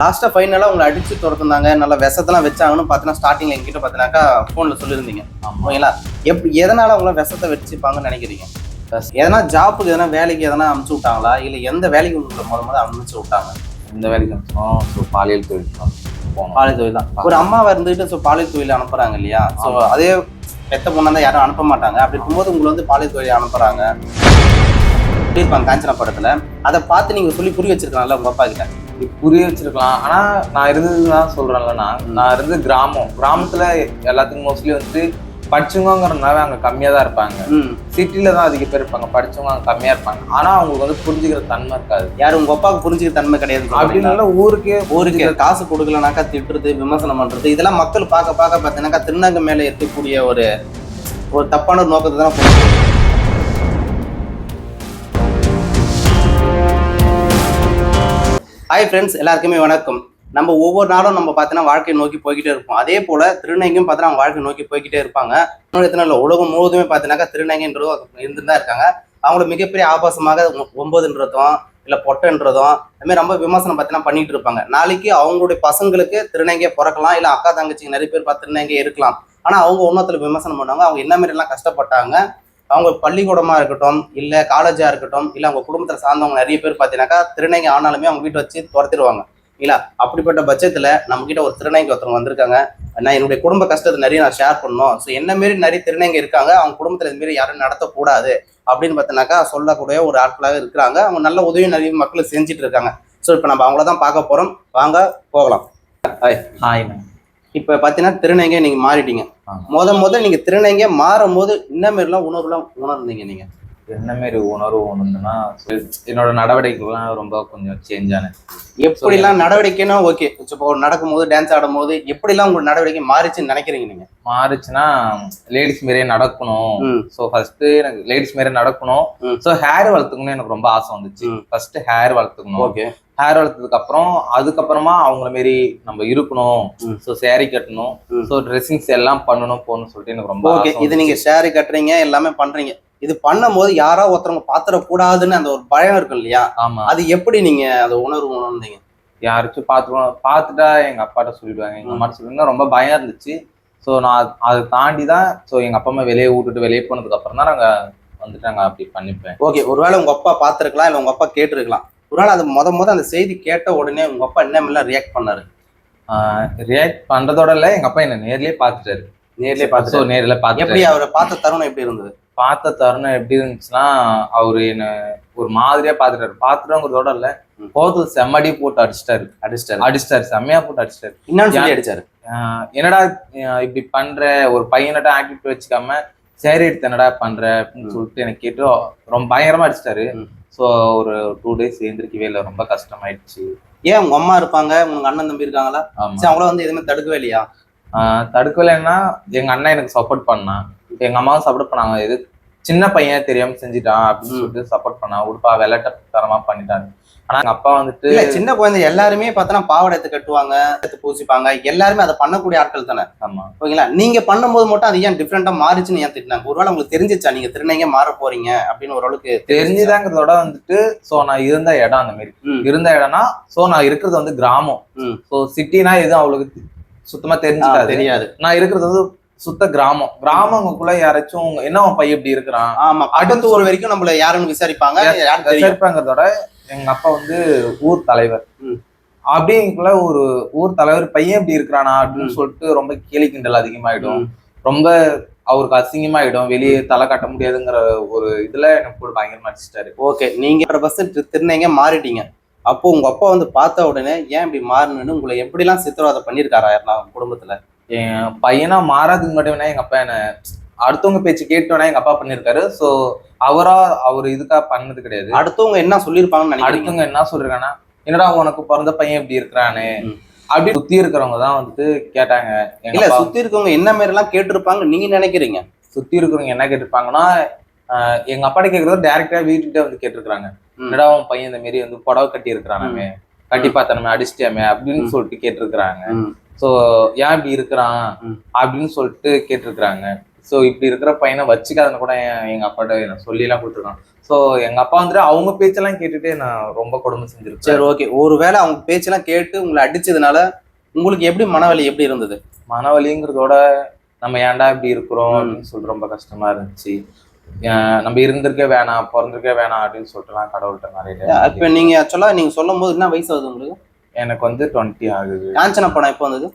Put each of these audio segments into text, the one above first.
லாஸ்ட்டாக ஃபைனலாக உங்களை அடிச்சு துரத்துனாங்க நல்லா விஷத்தெல்லாம் வச்சாங்கன்னு பார்த்தீங்கன்னா ஸ்டார்டிங்கில் எங்கிட்ட பார்த்தீங்கன்னாக்கா ஃபோனில் சொல்லியிருந்தீங்க. ஓகேங்களா? எப்படி எதனால அவங்கள விஷத்தை வச்சுப்பாங்கன்னு நினைக்கிறீங்க? எதனா ஜாப்புக்கு எதனா வேலைக்கு எதனா அனுப்பிச்சு விட்டாங்களா? இல்லை எந்த வேலைக்கு உங்களை முத முத அனுப்பிச்சு விட்டாங்க? இந்த வேலைக்கு அனுப்பிச்சோம்? ஸோ பாலியல் தொழில் தான் பாலியல் தொழில் தான். ஒரு அம்மாவை இருந்துட்டு ஸோ பாலியல் தொழில் அனுப்புறாங்க இல்லையா? ஸோ அதே பெத்த பொண்ணா தான் யாரும் அனுப்ப மாட்டாங்க. அப்படி இருக்கும்போது உங்களை வந்து பாலியல் தொழில் அனுப்புறாங்க. சொல்லியிருப்பாங்க காஞ்சனா படத்துல. அதை பார்த்து நீங்க சொல்லி புரிய வச்சிருக்கலாம்ல உங்க அப்பா கிட்ட? புரிய வச்சிருக்கலாம். ஆனா நான் இருந்தது தான் சொல்றேன்ல நான். நான் இருந்து கிராமம். கிராமத்துல எல்லாத்துக்கும் மோஸ்ட்லி வந்துட்டு படிச்சவங்கிறதுனால அங்க கம்மியா தான் இருப்பாங்க. ம். சிட்டில தான் அதிக பேர் இருப்பாங்க. படிச்சவங்க அங்க கம்மியா இருப்பாங்க. ஆனா அவங்களுக்கு வந்து புரிஞ்சுக்கிற தன்மை இருக்காது. யாரும் உங்க அப்பாவுக்கு புரிஞ்சுக்க தன்மை கிடையாது அப்படின்னால ஊருக்கே ஊருக்கு காசு கொடுக்கலனாக்கா திட்டுறது விமர்சனம் பண்றது இதெல்லாம் மக்கள் பார்க்க பார்க்க பார்த்தீங்கன்னாக்கா திருநங்கை மேல இருக்கக்கூடிய ஒரு ஒரு தப்பான ஒரு நோக்கத்தை தான் ஹாய் ஃப்ரெண்ட்ஸ் எல்லாருக்குமே வணக்கம். நம்ம ஒவ்வொரு நாளும் நம்ம பார்த்தீங்கன்னா வாழ்க்கையை நோக்கி போய்கிட்டே இருப்போம். அதே போல திருநங்கையும் பார்த்தீங்கன்னா வாழ்க்கை நோக்கி போய்கிட்டே இருப்பாங்க. இன்னொரு எத்தனை இல்லை உலகம் முழுவதுமே பார்த்தீங்கன்னாக்கா திருநங்கைன்றதும் இருந்துட்டு தான் இருக்காங்க. அவங்கள மிகப்பெரிய ஆபாசமாக ஒ- ஒன்பதுன்றதும் இல்லை பொட்டைன்றதும் அதுமாதிரி ரொம்ப விமர்சனம் பார்த்தீங்கன்னா பண்ணிட்டு இருப்பாங்க. நாளைக்கு அவங்களுடைய பசங்களுக்கு திருநங்கையை பிறக்கலாம் இல்லை அக்கா தங்கச்சிக்கு நிறைய பேர் பார்த்து திருநங்கை இருக்கலாம். ஆனால் அவங்க ஒன்றத்தில் விமர்சனம் பண்ணுவாங்க. அவங்க என்ன மாதிரிலாம் எல்லாம் கஷ்டப்பட்டாங்க அவங்க பள்ளிக்கூடமா இருக்கட்டும் இல்லை காலேஜா இருக்கட்டும் இல்லை அவங்க குடும்பத்தில் சார்ந்தவங்க நிறைய பேர் பார்த்தீங்கன்னாக்கா திருநங்கை ஆனாலுமே அவங்க வீட்டை வச்சு துரத்திடுவாங்க. இல்ல அப்படிப்பட்ட பட்சத்துல நம்ம கிட்ட ஒரு திருநங்கை ஒருத்தவங்க வந்திருக்காங்க. நான் என்னுடைய குடும்ப கஷ்டத்தை நிறைய நான் ஷேர் பண்ணணும். ஸோ என்ன மாரி நிறைய திருநங்கை இருக்காங்க அவங்க குடும்பத்துல இது மாரி யாரும் நடத்தக்கூடாது அப்படின்னு பார்த்தீங்கன்னாக்கா சொல்லக்கூடிய ஒரு ஆட்களாக இருக்கிறாங்க. அவங்க நல்ல உதவி நிறைய மக்களுக்கு செஞ்சுட்டு இருக்காங்க. ஸோ இப்போ நம்ம அவங்கள தான் பார்க்க போறோம். வாங்க போகலாம். ஹாய் இப்போ பார்த்தீங்கன்னா திருநங்கை நீங்க மாறிட்டீங்க. முத முத நீங்க திருநங்கை மாறும் போது என்ன மாதிரிலாம் உணர்வுலாம் உணர்ந்தீங்க நீங்க. என்ன மாதிரி உணர்வு ஒண்ணுன்னா என்னோட நடவடிக்கைகள்லாம் ரொம்ப கொஞ்சம் சேஞ்ச் ஆனது எப்படிலாம் நடவடிக்கைன்னா ஓகே இப்போ நடக்கும்போது டான்ஸ் ஆடும்போது எப்படிலாம் உங்க நடவடிக்கை மாறிச்சுன்னு நினைக்கிறீங்க நீங்க? மாறுச்சுன்னா லேடிஸ் மாரியே நடக்கணும். ஸோ ஃபர்ஸ்ட் எனக்கு லேடிஸ் மாரியே நடக்கணும். ஸோ ஹேர் வளர்த்துக்கணும்னு எனக்கு ரொம்ப ஆசை வந்துச்சு. ஃபர்ஸ்ட் ஹேர் வளர்த்துக்கணும். ஓகே ஹேர் வளர்த்ததுக்கு அப்புறம் அதுக்கப்புறமா அவங்கள மாரி நம்ம இருக்கணும். ஸோ saree கட்டணும். ஸோ ட்ரெஸ்ஸிங்ஸ் எல்லாம் பண்ணணும் போகணும்னு சொல்லிட்டு எனக்கு ரொம்ப ஓகே இது நீங்க ஷேர் கட்டுறீங்க எல்லாமே பண்றீங்க. இது பண்ணும்போது யாரோ ஒருத்தவங்க பாத்திரக்கூடாதுன்னு அந்த ஒரு பயம் இருக்கும் இல்லையா. ஆமா. அது எப்படி நீங்க அந்த உணர்வு உணர்ந்தீங்க? யாராச்சும் பார்த்துக்கணும் பார்த்துட்டா எங்க அப்பாட்ட சொல்லிடுவாங்க. எங்க ம். அம்மாட்ட சொல்லிடுங்க ரொம்ப பயம் இருந்துச்சு. ஸோ நான் அது- அதை தாண்டி தான் ஸோ எங்க அப்பா அம்மா வெளியே விட்டுட்டு வெளியே போனதுக்கு அப்புறம் தான் நாங்க வந்துட்டு நாங்க அப்படி பண்ணிப்பேன். ஓகே ஒருவேளை உங்க அப்பா பார்த்திருக்கலாம் இல்ல உங்க அப்பா கேட்டிருக்கலாம். ஒருவேளை அது முத முத அந்த செய்தி கேட்ட உடனே உங்க அப்பா என்ன மாதிரிலாம் ரியாக்ட் பண்ணாரு? ரியாக்ட் பண்றதோட இல்ல எங்க அப்பா என்ன நேர்லயே பார்த்துட்டாரு நேர்லயே பார்த்து நேர்ல எப்படி பார்த்து அவரை பார்த்த தருணம் எப்படி இருந்தது? பார்த்த தருணம் எப்படி இருந்துச்சுன்னா அவரு என்ன ஒரு மாதிரியா பார்த்துட்டாரு. பார்த்துட்டோங்கிறதோட இல்ல. கோவத்துல செம்மடி போட்டு அடிச்சிட்டாரு. அடிச்சிட்டாரு. அடிச்சிட்டாரு செம்மையா போட்டு அடிச்சிட்டாரு. யா- அடிச்சாரு. என்னடா இப்படி பண்ற ஒரு பையனட்ட ஆக்டிவிட்டி வச்சுக்காம சரி எடுத்து என்னடா பண்ற அப்படின்னு. சொல்லிட்டு எனக்கு கேட்டு ரொம்ப பயங்கரமா அடிச்சிட்டாரு. ஸோ ஒரு டூ டேஸ் எழுந்திருக்கவே இல்லை ரொம்ப கஷ்டமாயிடுச்சு. ஏன் உங்க அம்மா இருப்பாங்க? உங்க அண்ணன் தம்பி இருக்காங்களா? சரி அவங்கள வந்து எதுவுமே தடுக்கவே இல்லையா? தடுக்கலைன்னா எங்க அண்ணன் எனக்கு சப்போர்ட் பண்ணான் எங்க அம்மாவும் சப்போர்ட் பண்ணாங்க. எது சின்ன பையன் தெரியாம செஞ்சுட்டான் அப்படின்னு. சொல்லிட்டு சப்போர்ட் பண்ணான் உடுப்பா விளையாட்ட தரமா பண்ணிட்டாங்க ஆனா எங்க அப்பா வந்துட்டு சின்ன குழந்தை எல்லாருமே பார்த்தோன்னா பாவாடை எடுத்து கட்டுவாங்க எடுத்து பூசிப்பாங்க. எல்லாருமே அதை பண்ணக்கூடிய ஆட்கள் தானே. ஆமா. ஓகேங்களா? நீங்க பண்ணும்போது மட்டும் அது ஏன் டிஃப்ரெண்டா மாறிச்சுன்னு ஏன் திட்டினாங்க? ஒருவேளை உங்களுக்கு தெரிஞ்சிச்சா? நீங்க திருநங்க மாற போறீங்க அப்படின்னு ஓரளவுக்கு தெரிஞ்சுதாங்கிறதோட வந்துட்டு சோ நான் இருந்த இடம் அந்த மாதிரி. இருந்த இடம்னா சோ நான் இருக்கிறது வந்து கிராமம். சோ சிட்டினா எதுவும் அவளுக்கு சுத்தமா தெரிஞ்சுக்காது. தெரியாது. நான் இருக்கிறது வந்து சுத்த கிராமம். கிராமங்களுக்குள்ள யாராச்சும் என்ன பையன் இப்படி இருக்கிறான்? ஆமா. அடுத்து ஒரு வரைக்கும் நம்மள யாருன்னு விசாரிப்பாங்க. விசாரிப்பாங்கிறதோட எங்க அப்பா வந்து ஊர் தலைவர். அப்படிங்குள்ள ஒரு ஊர் தலைவர் பையன் இப்படி இருக்கிறானா? அப்படின்னு. சொல்லிட்டு ரொம்ப கேலி கிண்டல் அதிகமாயிடும். ரொம்ப அவருக்கு அசிங்கமாயிடும். வெளியே தலை காட்ட முடியாதுங்கிற ஒரு இதுல எனக்கு கூட பயங்கரமா அடிச்சிட்டாரு. ஓகே. நீங்க பர்சன்ட் திருநங்க மாறிட்டீங்க. அப்போ உங்க அப்பா வந்து பார்த்த உடனே ஏன் இப்படி மாறணும்னு உங்களை எப்படிலாம் சித்திரவதை பண்ணிருக்காரா யாருனா உங்க குடும்பத்துல. என் பையனா மாறாதுக்கு மட்டும் வேணா எங்க அப்பா என்ன அடுத்தவங்க பேச்சு கேட்டோன்னா எங்க அப்பா பண்ணிருக்காரு சோ அவரா அவர் இதுக்காக பண்ணது கிடையாது. அடுத்தவங்க என்ன சொல்லியிருப்பாங்கன்னு நினைக்கிறீங்க? அடுத்தவங்க என்ன சொல்றாங்கன்னா என்னடா உனக்கு பிறந்த பையன் இப்படி இருக்கிறானே. அப்படி சுத்தி இருக்கிறவங்க தான் வந்துட்டு கேட்டாங்க இல்ல சுத்தி இருக்கவங்க என்ன மாதிரி எல்லாம் கேட்டிருப்பாங்க நீங்க நினைக்கிறீங்க? சுத்தி இருக்கிறவங்க என்ன கேட்டிருப்பாங்கன்னா ஆஹ் எங்க அப்பாட்ட கேக்குறது டைரக்டா வீட்டுக்கிட்ட வந்து கேட்டிருக்காங்க. என்னடா உன் பையன் இந்த மாரி வந்து புடவை கட்டி இருக்கிறானாமே கட்டி பார்த்தானமே அடிச்சிட்டியாமே? அப்படின்னு. சொல்லிட்டு கேட்டிருக்கிறாங்க. சோ ஏன் இப்படி இருக்கிறான். அப்படின்னு சொல்லிட்டு கேட்டிருக்கிறாங்க. ஸோ இப்படி இருக்கிற பையனை வச்சுக்காதுன்னு கூட என் எங்க அப்பாட்ட நான் சொல்லிலாம் கொடுத்துருக்கான். ஸோ எங்க அப்பா வந்துட்டு அவங்க பேச்செல்லாம் கேட்டுட்டு நான் ரொம்ப கொடுமை செஞ்சிருக்கேன் சரி ஓகே ஒருவேளை அவங்க பேச்செல்லாம் கேட்டு உங்களை அடிச்சதுனால உங்களுக்கு எப்படி மனவலி எப்படி இருந்தது? மனவலிங்கிறதோட நம்ம ஏன்டா இப்படி இருக்கிறோம் அப்படின்னு சொல்லிட்டு ரொம்ப கஷ்டமா இருந்துச்சு. நம்ம இருந்திருக்கே வேணாம் பிறந்திருக்கே வேணாம் அப்படின்னு சொல்லிட்டுலாம் கடவுள்கிட்ட நிறைய இப்ப நீங்க ஆக்சுவலா நீங்க சொல்லும் போது என்ன வயசு ஆகுது உங்களுக்கு? எனக்கு வந்து டுவெண்ட்டி ஆகுது. காஞ்சனா படம் எப்போ வந்தது?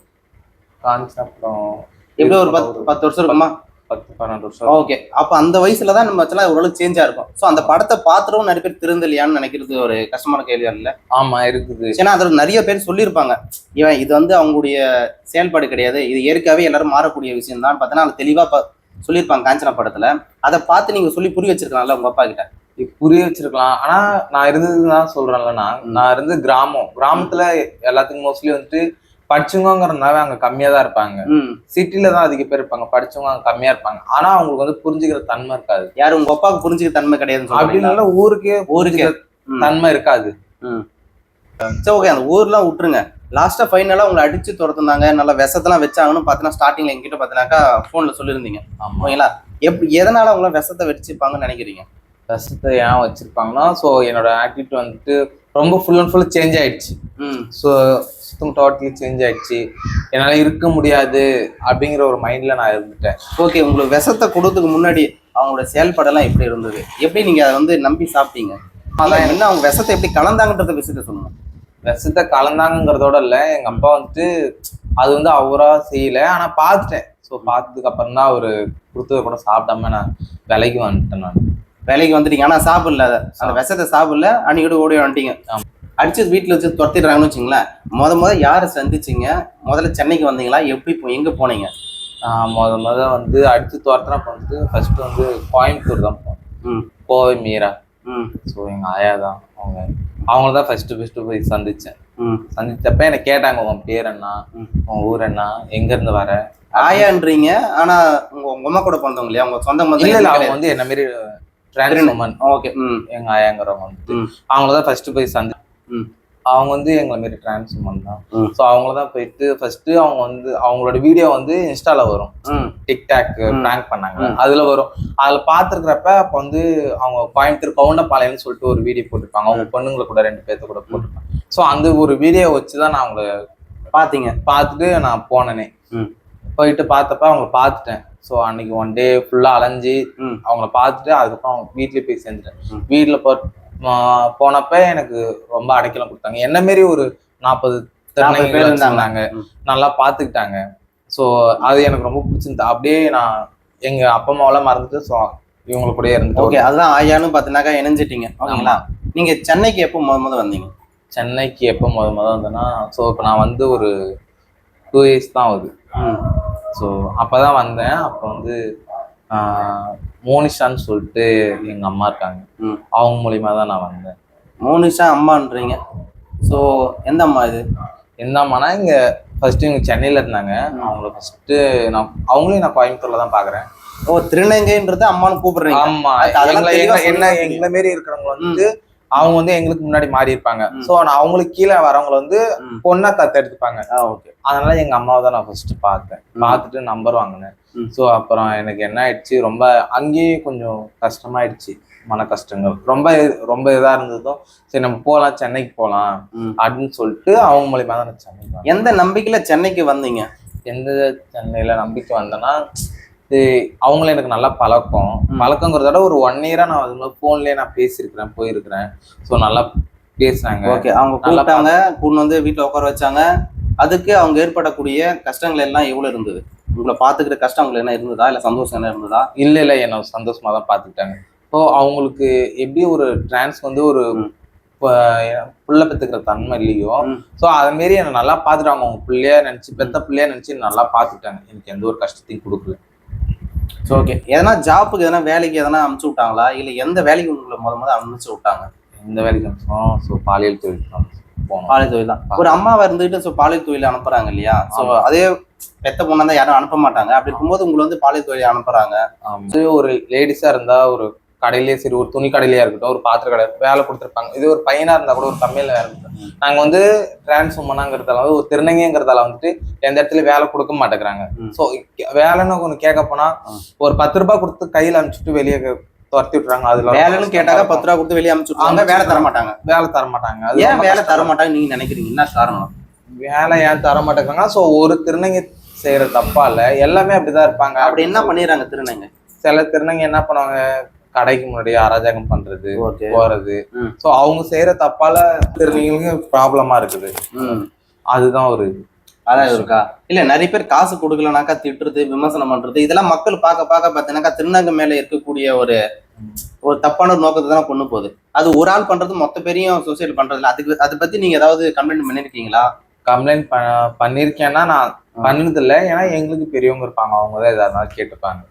காஞ்சி அப்புறம் எப்படி ஒரு பத்து பத்து வருஷம் இருக்குமா? பத்து பன்னெண்டு வருஷம் ஓகே. அப்ப அந்த வயசுல தான் நம்ம ஆக்சுவலா ஓரளவு சேஞ்சா இருக்கும். சோ அந்த படத்தை பாத்துறவும் நிறைய பேர் திருந்தலையான்னு நினைக்கிறது ஒரு கஷ்டமான கேள்வியா இல்ல ஆமா இருக்குது. ஏன்னா அதுல நிறைய பேர் சொல்லியிருப்பாங்க. இவன் இது வந்து அவங்களுடைய செயல்பாடு கிடையாது. இது இயற்கையாவே எல்லாரும் மாறக்கூடிய விஷயம் தான் பார்த்தீங்கன்னா அது தெளிவா ப- சொல்லியிருப்பாங்க காஞ்சனா படத்துல. அதை பார்த்து நீங்க சொல்லி புரிய வச்சிருக்கலாம்ல உங்க அப்பா கிட்ட. புரிய வச்சிருக்கலாம். ஆனா நான் இருந்ததுதான் சொல்றேன்ல நான். நான் இருந்து கிராமம். கிராமத்துல எல்லாத்துக்கும் மோஸ்ட்லி வந்துட்டு படிச்சவங்கிறதுனால அங்க கம்மியா தான் இருப்பாங்க. சிட்டில தான் அதிக பேர் இருப்பாங்க. படிச்சவங்க அங்க கம்மியா இருப்பாங்க. ஆனா அவங்களுக்கு வந்து புரிஞ்சுக்கிற தன்மை இருக்காது. யாரு உங்க அப்பாவுக்கு புரிஞ்சுக்க தன்மை சொல்றீங்களா? அப்படின்னால ஊருக்கே ஊருக்கே. புரிஞ்சுக்கிற. தன்மை இருக்காது. சரி ஓகே அந்த ஊர்லாம் விட்டுருங்க. லாஸ்டா ஃபைனலா உங்களை அடிச்சு துரத்துனாங்க. நல்லா விஷத்தெல்லாம் வச்சாங்கன்னு பார்த்தீங்கன்னா ஸ்டார்டிங்ல எங்கிட்ட பார்த்தீங்கன்னாக்கா ஃபோன்ல சொல்லியிருந்தீங்க. ஓகேங்களா? எப்படி எதனால அவங்கள விஷத்தை வச்சிருப்பாங்கன்னு நினைக்கிறீங்க? கஷ்டத்தை ஏன் வச்சிருப்பாங்கன்னா ஸோ என்னோட ஆட்டிடியூட் வந்துட்டு ரொம்ப ஃபுல் அண்ட் ஃபுல் சேஞ்ச் ஆயிடுச்சு. ம். ஸோ சுத்தம் டோட்டலி சேஞ்ச் ஆயிடுச்சு. என்னால் இருக்க முடியாது அப்படிங்கிற ஒரு மைண்ட்ல நான் இருந்துட்டேன். ஓகே உங்களுக்கு விஷத்தை கொடுத்ததுக்கு முன்னாடி அவங்களோட செயல்பாடெல்லாம் எப்படி இருந்தது? எப்படி நீங்க அதை வந்து நம்பி சாப்பிட்டீங்க? அதான் என்ன அவங்க விஷத்தை எப்படி கலந்தாங்கன்றத விஷயத்த சொல்லுங்க. விஷத்தை கலந்தாங்கிறதோட இல்லை. எங்கள் அப்பா வந்துட்டு அது வந்து அவரா செய்யல. ஆனால் பார்த்துட்டேன். ஸோ பார்த்ததுக்கு அப்புறம் தான் அவர் கொடுத்ததை கூட சாப்பிடாம நான் விலைக்கு வந்துட்டேன் நான். வேலைக்கு வந்துட்டீங்க. ஆனா சாப்பிடல அதை. அந்த விஷத்தை சாப்பிடல. அன்னைக்கு ஓடி வந்துட்டீங்க. அடிச்சு வீட்டுல வச்சு துரத்திடுறாங்கன்னு வச்சுங்களேன் முத முத யாரை சந்திச்சீங்க? முதல்ல சென்னைக்கு வந்தீங்களா? எப்படி எங்க போனீங்க? முத முத வந்து அடுத்து துரத்துறப்ப வந்து ஃபர்ஸ்ட் வந்து கோயம்புத்தூர் தான் போனேன் ம். கோவை மீரா. ம். ஸோ எங்கள் ஆயா தான் அவங்க. அவங்கள தான் ஃபர்ஸ்ட் ஃபர்ஸ்ட் போய் சந்திச்சேன். ம். சந்திச்சப்ப என்ன கேட்டாங்க உன் பேர் என்ன. உன் ஊர் என்ன? எங்க இருந்து வர? ஆயான்றீங்க. ஆனா உங்க உங்க அம்மா கூட பிறந்தவங்க இல்லையா? உங்க சொந்த இல்ல இல்ல. அவங்க வந்து என்ன மாரி டிரான்ஸ் உமன் ஓகே எங்க ஆயாங்கிறவங்க வந்து. அவங்கள தான் ஃபர்ஸ்ட் போய் சந்தி. அவங்க வந்து எங்களை மாரி டிரான்ஸ் உமன் தான். ஸோ அவங்கள தான் போயிட்டு ஃபர்ஸ்ட் அவங்க வந்து அவங்களோட வீடியோ வந்து இன்ஸ்டால வரும். டிக்டாக். ப்ராங்க் பண்ணாங்க. அதுல வரும். அதுல பாத்துருக்கிறப்ப அப்ப வந்து அவங்க கோயம்புத்தூர் கவுண்டப்பாளையம்னு சொல்லிட்டு ஒரு வீடியோ போட்டிருப்பாங்க. அவங்க பொண்ணுங்களை கூட ரெண்டு பேர்த்த கூட போட்டிருப்பாங்க. ஸோ அந்த ஒரு வீடியோ வச்சு தான் நான் அவங்கள பாத்தீங்க பார்த்துட்டு நான் போனேனே. போயிட்டு பார்த்தப்ப அவங்கள பார்த்துட்டேன். ஸோ அன்னைக்கு ஒன் டே ஃபுல்லா அலைஞ்சு அவங்கள பார்த்துட்டு அதுக்கப்புறம் அவங்க வீட்லயே போய் சேர்ந்துட்டேன். வீட்டில் போ போனப்ப எனக்கு ரொம்ப அடைக்கலம் கொடுத்தாங்க. என்ன மாரி ஒரு நாற்பது பேர் இருந்தாங்க. நல்லா பார்த்துக்கிட்டாங்க ஸோ அது எனக்கு ரொம்ப பிடிச்சிருந்தது. அப்படியே நான் எங்க அப்பா அம்மாவெல்லாம் மறந்துட்டு ஸோ இவங்க கூடயே ஓகே இருந்துட்டு அதுதான் ஆயான்னு பாத்தீங்கன்னாக்கா இணைஞ்சிட்டீங்க. ஓகேங்களா? நீங்க சென்னைக்கு எப்போ முத முத வந்தீங்க? சென்னைக்கு எப்போ முத முத வந்தேன்னா ஸோ இப்போ நான் வந்து ஒரு டூ இயர்ஸ் தான் ஆகுது. ஸோ அப்போ தான் வந்தேன். அப்போ வந்து மோனிஷான்னு சொல்லிட்டு எங்கள் அம்மா இருக்காங்க. அவங்க மூலியமா தான் நான் வந்தேன். மோனிஷா அம்மான்றீங்க. ஸோ எந்த அம்மா இது? எந்த அம்மானா இங்கே ஃபர்ஸ்ட் இவங்க சென்னையில் இருந்தாங்க. அவங்கள ஃபர்ஸ்ட்டு நான் அவங்களையும் நான் கோயம்புத்தூர்ல தான் பார்க்குறேன் ஓ திருநங்கைன்றது அம்மான்னு கூப்பிடுறீங்க. ஆமா. அது- அதெல்லாம் என்ன. எங்களை மாரி இருக்கிறவங்க வந்து அவங்க வந்து எங்களுக்கு முன்னாடி மாறி இருப்பாங்க. ஸோ நான் அவங்களுக்கு கீழே வரவங்களை வந்து. பொண்ணா தத்து எடுத்துப்பாங்க அதனால எங்க அம்மாவை தான் நான் ஃபர்ஸ்ட் பார்த்தேன். பார்த்துட்டு நம்பர் வாங்கினேன். ஸோ அப்புறம் எனக்கு என்ன ஆயிடுச்சு ரொம்ப அங்கேயே கொஞ்சம் கஷ்டமாயிடுச்சு மன கஷ்டங்கள் ரொம்ப ரொம்ப இதா இருந்ததும் சரி நம்ம போகலாம் சென்னைக்கு போகலாம். அப்படின்னு சொல்லிட்டு அவங்க மூலியமா தான் வந்தேன். எந்த நம்பிக்கையில சென்னைக்கு வந்தீங்க எந்த சென்னையில நம்பிக்கை வந்தேன்னா இது அவங்கள எனக்கு நல்லா பழக்கம். பழக்கங்கிறத விட ஒரு ஒன் இயரா நான் அது மாதிரி ஃபோன்லயே நான் பேசியிருக்கிறேன் போயிருக்கிறேன். ஸோ நல்லா பேசுனாங்க. ஓகே அவங்க கூப்பிட்டாங்க கூண்டு வந்து வீட்டில் உட்கார வச்சாங்க. அதுக்கு அவங்க ஏற்படக்கூடிய கஷ்டங்கள் எல்லாம் எவ்வளவு இருந்தது? உங்களை பார்த்துக்கிற கஷ்டம் உங்களுக்கு என்ன இருந்ததா? இல்ல சந்தோஷம் என்ன இருந்ததா? இல்ல இல்ல என்ன சந்தோஷமா தான் பார்த்துக்கிட்டாங்க. ஸோ அவங்களுக்கு எப்படி ஒரு டிரான்ஸ் வந்து ஒரு புள்ள பெத்துக்கிற தன்மை இல்லையோ. ஸோ அது மாரி என்னை நல்லா பார்த்துட்டாங்க அவங்க பிள்ளையா நினைச்சு பெத்த பிள்ளையா நினைச்சு நல்லா பார்த்துட்டாங்க எனக்கு எந்த ஒரு கஷ்டத்தையும் கொடுக்கல. ஸோ ஓகே எதனா ஜாப்புக்கு எதனா வேலைக்கு எதனா அனுப்பிச்சு விட்டாங்களா? இல்ல எந்த வேலைக்கு உங்களை முத முத அனுப்பிச்சு விட்டாங்க? எந்த வேலைக்கு அனுப்பிச்சோம் ஸோ பாலியல் தொழில் தான் போனோம் பாலியல் தொழில் தான். ஒரு அம்மாவை இருந்துகிட்டு ஸோ பாலியல் தொழில் அனுப்புறாங்க இல்லையா? ஸோ. அதே பெத்த பொண்ணா தான் யாரும் அனுப்ப மாட்டாங்க. அப்படி இருக்கும்போது உங்களை வந்து பாலியல் தொழில் அனுப்புறாங்க. ஒரு லேடிஸா இருந்தா ஒரு கடையிலேயே சரி ஒரு துணி கடையிலேயே இருக்கட்டும் ஒரு பாத்திர கடை வேலை கொடுத்துருப்பாங்க. இது ஒரு பையனா இருந்தா கூட ஒரு கம்மியில வேலை கொடுத்து நாங்க வந்து டிரான்ஸ் உமனாங்கிறதால வந்து ஒரு திருநங்கைங்கிறதால வந்துட்டு எந்த இடத்துல வேலை கொடுக்க மாட்டேங்கிறாங்க. ஸோ வேலைன்னு ஒன்று கேட்க போனா ம். ஒரு பத்து ரூபாய் கொடுத்து கையில அனுப்பிச்சுட்டு வெளியே துரத்தி விட்டுறாங்க. அதுல வேலைன்னு கேட்டாக்க பத்து ரூபா கொடுத்து வெளியே அனுப்பிச்சுட்டாங்க வேலை தர மாட்டாங்க. வேலை தர மாட்டாங்க. அது ஏன் வேலை தர. மாட்டாங்க நீங்க நினைக்கிறீங்க? என்ன காரணம்? வேலை ஏன் தர மாட்டேங்கிறாங்க? ஸோ ஒரு திருநங்கை செய்யற தப்பா இல்ல எல்லாமே அப்படிதான் இருப்பாங்க. அப்படி என்ன பண்ணிடுறாங்க திருநங்க? சில திருநங்கை என்ன பண்ணுவாங்க? கடைக்கு முன்னாடி அராஜகம் பண்றது போறது. சோ அவங்க செய்யற தப்பால திருநங்கைகளுக்கு ப்ராப்ளமா இருக்குது. அதுதான் ஒரு அதான் இருக்கா? இல்ல நிறைய பேர் காசு கொடுக்கலனாக்கா திட்டுறது விமர்சனம் பண்றது இதெல்லாம் மக்கள் பார்க்க பார்க்க பார்த்தீங்கன்னாக்கா திருநங்கை மேல இருக்கக்கூடிய ஒரு ஒரு தப்பான ஒரு நோக்கத்தை தான் கொண்டு போகுது. அது ஒரு ஆள் பண்றது மொத்த பேரையும் சோசியல் பண்றதுல அதுக்கு அதை பத்தி நீங்க ஏதாவது கம்ப்ளைண்ட் பண்ணிருக்கீங்களா? கம்ப்ளைண்ட் பண்ணிருக்கேன்னா நான் பண்ணது இல்ல ஏன்னா எங்களுக்கு பெரியவங்க இருப்பாங்க. அவங்க தான் எதா இருந்தாலும் கேட்டுப்பாங்க.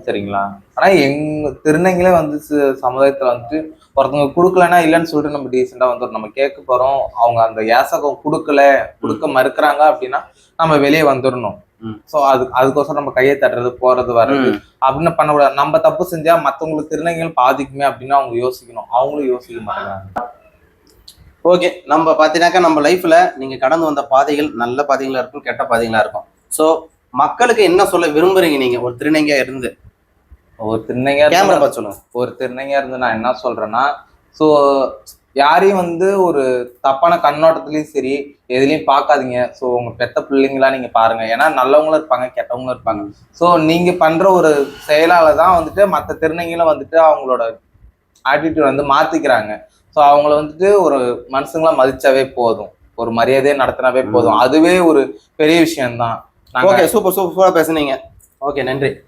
சரிங்களா? ஆனா எங்க திருநங்கையிலே வந்து ச- சமுதாயத்துல வந்துட்டு ஒருத்தவங்க கொடுக்கலன்னா இல்லைன்னு சொல்லிட்டு நம்ம டீசெண்டா வந்து நம்ம கேட்க போறோம். அவங்க அந்த யாசகம் கொடுக்கல கொடுக்க மறுக்கிறாங்க அப்படின்னா நம்ம வெளியே வந்துடணும். சோ அது அதுக்கோசரம் நம்ம கையை தட்டுறது போறது வர்றது அப்படின்னு பண்ணக்கூடாது நம்ம தப்பு செஞ்சா மத்தவங்களுக்கு திருநங்கைகள் பாதிக்குமே அப்படின்னு அவங்க யோசிக்கணும். அவங்களும் யோசிக்க மாட்டாங்க ஓகே நம்ம பார்த்தீங்கன்னாக்கா நம்ம லைஃப்ல நீங்க கடந்து வந்த பாதைகள் நல்ல பாதைகளா இருக்கும் கெட்ட பாதைகளா இருக்கும். ஸோ மக்களுக்கு என்ன சொல்ல விரும்புறீங்க நீங்க? ஒரு திருநங்கையா இருந்து. ஒரு திருநங்கையா கேமரா பார்த்து சொல்லுங்க. ஒரு திருநங்கையா இருந்து நான் என்ன சொல்றேன்னா ஸோ யாரையும் வந்து ஒரு தப்பான கண்ணோட்டத்துலயும் சரி எதுலயும் பார்க்காதீங்க. ஸோ உங்க பெத்த பிள்ளைங்களா நீங்க பாருங்க. ஏன்னா நல்லவங்களும் இருப்பாங்க கெட்டவங்களும் இருப்பாங்க. ஸோ நீங்க பண்ற ஒரு செயலால தான் வந்துட்டு மற்ற திருநங்கைகளும் வந்துட்டு அவங்களோட ஆட்டிடியூட் வந்து மாத்திக்கிறாங்க. ஸோ அவங்கள வந்துட்டு ஒரு மனுஷங்களா மதிச்சாவே போதும். ஒரு மரியாதையை நடத்தினாவே போதும். அதுவே ஒரு பெரிய விஷயம்தான். ஓகே சூப்பர் சூப்பரா பேசுனீங்க. ஓகே நன்றி.